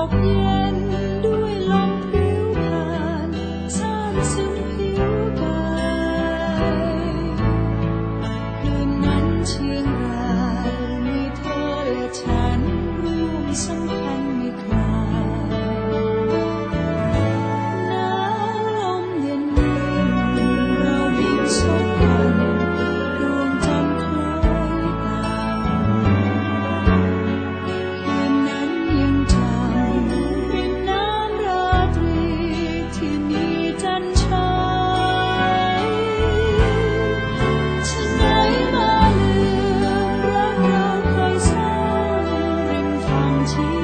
ำก ท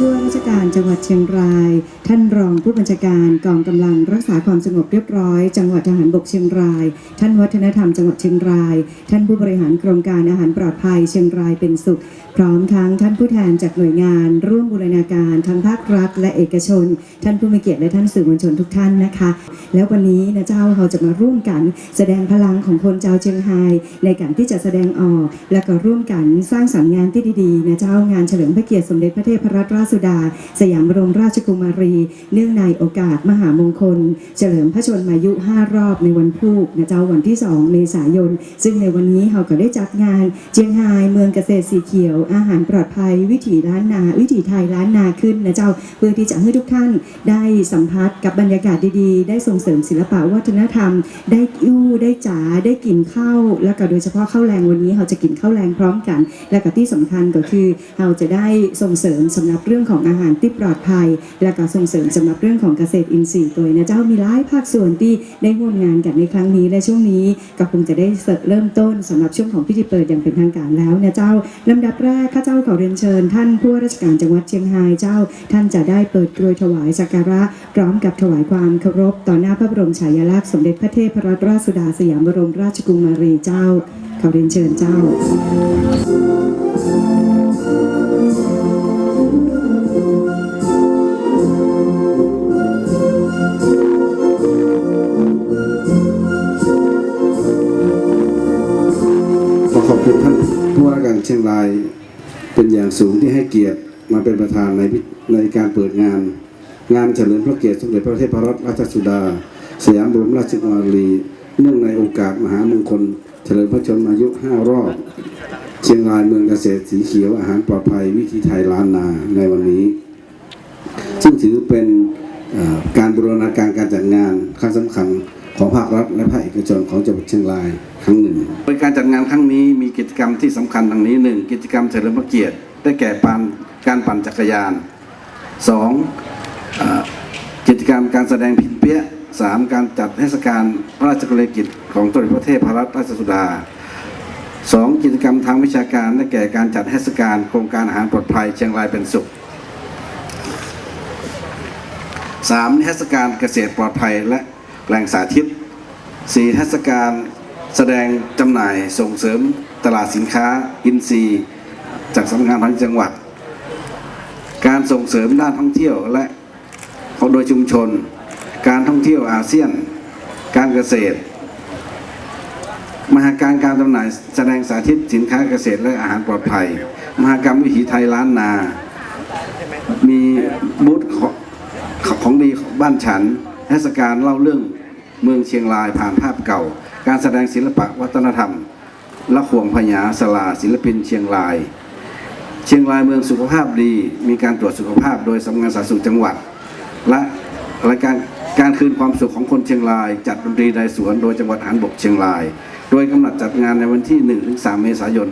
ผู้ว่าราชการจังหวัดเชียงราย ท่านรองผู้บัญชาการกองกำลังรักษาความสงบเรียบร้อย จังหวัดทหารบกเชียงราย ท่านวัฒนธรรมจังหวัดเชียงราย ท่านผู้บริหารโครงการอาหารปลอดภัยเชียงรายเป็นสุข พร้อมทั้งท่านผู้แทนจากหน่วยงาน ร่วมบูรณาการทั้งภาครัฐและเอกชน ท่านผู้มีเกียรติและท่านสื่อมวลชนทุกท่านนะคะ แล้ววันนี้นะเจ้าเราจะมาร่วมกัน แสดงพลังของคนเจ้าเชียงไฮ้ในการที่จะแสดงออก และก็ร่วมกันสร้างสรรค์งานที่ดีๆนะเจ้างานเฉลิมพระเกียรติสมเด็จพระเทพรัตนราชสุดา สยามบรมราชกุมารี เนื่องในโอกาสมหามงคล เฉลิมพระชนมายุ 5 รอบในวันพุธนะเจ้าวันที่ 2 เมษายน ซึ่งในวันนี้เราก็ได้จัดงานเจียงไฮ้เมืองเกษตรสีเขียว อาหารปลอดภัย วิถีล้านนา วิถีไทยล้านนาขึ้นนะเจ้าเพื่อที่จะให้ทุกท่านได้สัมผัสกับบรรยากาศดีๆ ได้ส่งเสริมศิลปะวัฒนธรรม ได้ยู่ได้จ๋าได้กินข้าวแล้วก็โดยเฉพาะข้าวแรงวันนี้เราจะกินข้าวแรงพร้อมกัน และก็ที่สำคัญก็คือเราจะได้ส่งเสริมสำหรับเรื่องื่องของอาหารที่ปลอดภัย และก็ส่งเสริมสำหรับเรื่องของเกษตรอินทรีย์ตัวนะเจ้ามีหลายภาคส่วนที่ได้ร่วมงานกันในครั้งนี้และช่วงนี้ก็คงจะได้เริ่มต้นสำหรับช่วงของพิธีเปิดอย่างเป็นทางการแล้วนะเจ้าลำดับแรกข้าเจ้าขอเรียนเชิญ ท่านผู้ว่าราชการจังหวัดเชียงรายเจ้า ท่านจะได้เปิดกรวยถวายสักการะ พร้อมกับถวายความเคารพต่อหน้าพระบรมฉายาลักษณ์สมเด็จพระเทพรัตนราชสุดาสยามบรมราชกุมารีเจ้าขอเรียนเชิญเจ้า คุณท่านผู้ว่าการเชียงรายเป็นอย่างสูงที่ให้เกียรติมาเป็นประธานในพิในการเปิดงาน งานเฉลิมพระเกียรติสมเด็จพระเทพรัตนราชสุดา สยามบรมราชกุมารีเนื่องในโอกาสมหามงคล เฉลิมพระชนมายุ 5 รอบ เชียงรายเมืองเกษตรสีเขียวอาหารปลอดภัยวิถีไทยล้านนาในวันนี้ ซึ่งถือเป็นการบูรณาการการจัดงานครั้งสำคัญ ของภาครัฐและภาคเอกชนของจังหวัดเชียงรายครั้งหนึ่งโดยการจัดงานครั้งนี้มีกิจกรรมที่สำคัญดังนี้หนึ่งกิจกรรมเฉลิมพระเกียรติได้แก่ปานการปั่นจักรยานสองกิจกรรมการแสดงพินเปี้ยะสามการจัดเทศกาลพระราชกรณียกิจของสมเด็จพระเทพรัตนราชสุดาสองกิจกรรมทางวิชาการได้แก่การจัดเทศกาลโครงการอาหารปลอดภัยเชียงรายเป็นสุขสามนิทศการเกษตรปลอดภัยและ แหล่งสาธิตสี่นิทศการแสดงจำหน่ายส่งเสริมตลาดสินค้าอินทรีย์ จากสำนักงานพาณิชย์จังหวัด การส่งเสริมด้านท่องเที่ยวและของโดยชุมชน การท่องเที่ยวอาเซียน การเกษตร มหาการการจำหน่ายแสดงสาธิตสินค้าเกษตรและอาหารปลอดภัย มหากรรมวิถีไทยล้านนา มีบูธของของดีบ้านฉัน เทศกาลเล่าเรื่องเมืองเชียงรายผ่านภาพเก่า การแสดงศิลปะวัฒนธรรมละขวงพญาสลาศิลปินเชียงราย เชียงรายเมืองสุขภาพดี มีการตรวจสุขภาพโดยสำนักงานสาธารณสุขจังหวัด และรายการการคืนความสุขของคนเชียงราย จัดดนตรีในสวนโดยจังหวัดหานบกเชียงราย โดยกำหนดจัดงานในวันที่ 1-3 เมษายน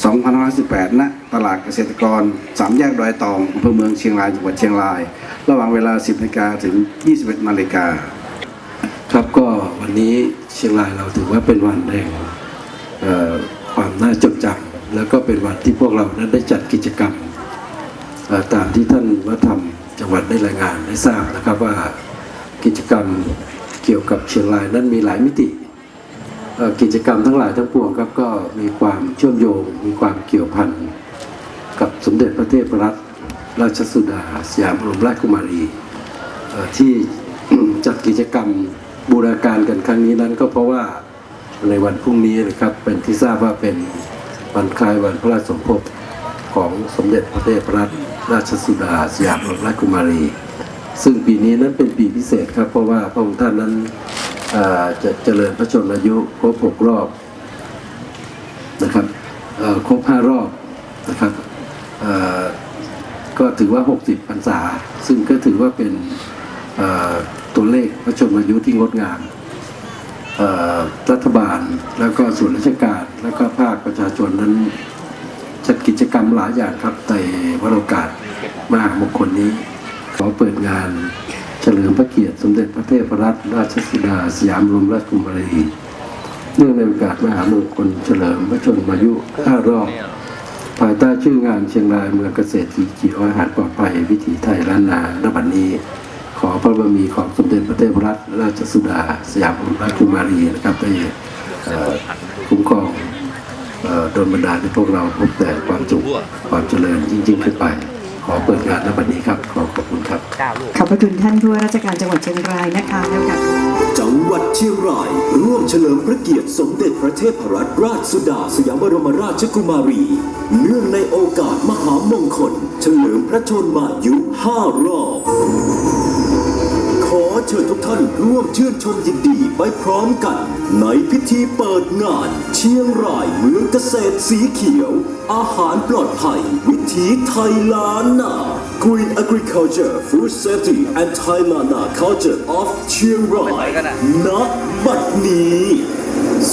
2518ณตลาดเกษตรกรสามแยกดอยตองอำเภอเมืองเชียงรายจังหวัดเชียงราย ระหว่างเวลา 10นาฬิกาถึง 21นาฬิกาครับก็วันนี้เชียงรายเราถือว่าเป็นวันแห่งความน่าจดจำและแล้วก็เป็นวันที่พวกเรานั้นได้จัดกิจกรรมตามที่ท่านวัฒนธรรมจังหวัดได้รายงานได้ทราบนะครับว่ากิจกรรมเกี่ยวกับเชียงรายนั้นมีหลายมิติ กิจกรรมทั้งหลายทั้งปวงครับก็มีความเชื่อมโยง มีความเกี่ยวพันกับสมเด็จพระเทพรัตนราชสุดาสยามบรมราชกุมารี ที่จัดกิจกรรมบูรณาการกันครั้งนี้นั้นก็เพราะว่าในวันพรุ่งนี้นะครับเป็นที่ทราบว่าเป็นวันคล้ายวันพระราชสมภพของสมเด็จพระเทพรัตนราชสุดาสยามบรมราชกุมารี ซึ่งปีนี้นั้นเป็นปีพิเศษครับเพราะว่าพระองค์ท่านนั้น จะเจริญพระชนมายุครบหกรอบนะครับครบห้ารอบนะครับก็ถือว่า 60พรรษา ซึ่งก็ถือว่าเป็นตัวเลขพระชนมายุที่งดงามรัฐบาลแล้วก็ส่วนราชการแล้วก็ภาคประชาชนนั้นจัดกิจกรรมหลายอย่างครับในวันโรกาสมหามงคลนี้ ขอเปิดงาน เฉลิมพระเกียรติสมเด็จพระเทพรัตนราชสุดาสยามรมราชกุมารีเนื่องในโอกาสมหามงคลเฉลิมพระชนมายุ5รอบภายใต้ชื่องานเชียงรายเมืองเกษตรสีเขียวอาหารปลอดภัยวิถีไทยล้านนาณบัดนี้ ขอพระบารมีของสมเด็จพระเทพรัตนราชสุดา สยามรมราชกุมารีนะครับได้คุ้มครองโดนบันดาลให้พวกเราพบแต่ความสุขความเจริญยิ่งๆขึ้นไป ขอเปิดงานณบัดนี้ครับ ขอขอบคุณครับ ขอบพระคุณท่านผู้ว่าราชการจังหวัดเชียงรายนะคะแล้วกับจังหวัดเชียงราย ร่วมเฉลิมพระเกียรติสมเด็จพระเทพรัตนราชสุดาสยามบรมราชกุมารี เนื่องในโอกาสมหามงคล เฉลิมพระชนมายุห้ารอบ ขอเชิญทุกท่านร่วมชื่นชมยินดีไปพร้อมกัน ในพิธีเปิดงาน เชียงรายเมืองเกษตรสีเขียว อาหารปลอดภัย Green Agriculture Food Safety and Thai Lana Culture of เชียงรายณบัดนี้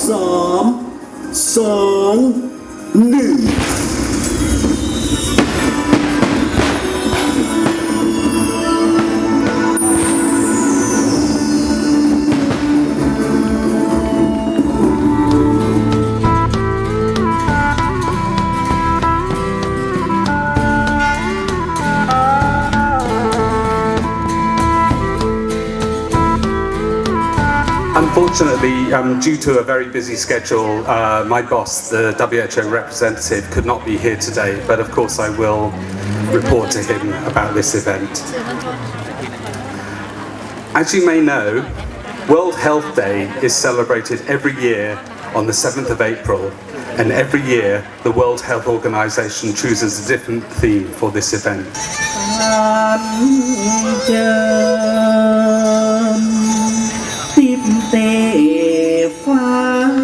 3 2 1 Unfortunately, um, due to a very busy schedule, uh, my boss, the WHO representative, could not be here today, but of course I will report to him about this event. As you may know, World Health Day is celebrated every year on the 7th of April, and every year the World Health Organization chooses a different theme for this event. เตฟ้า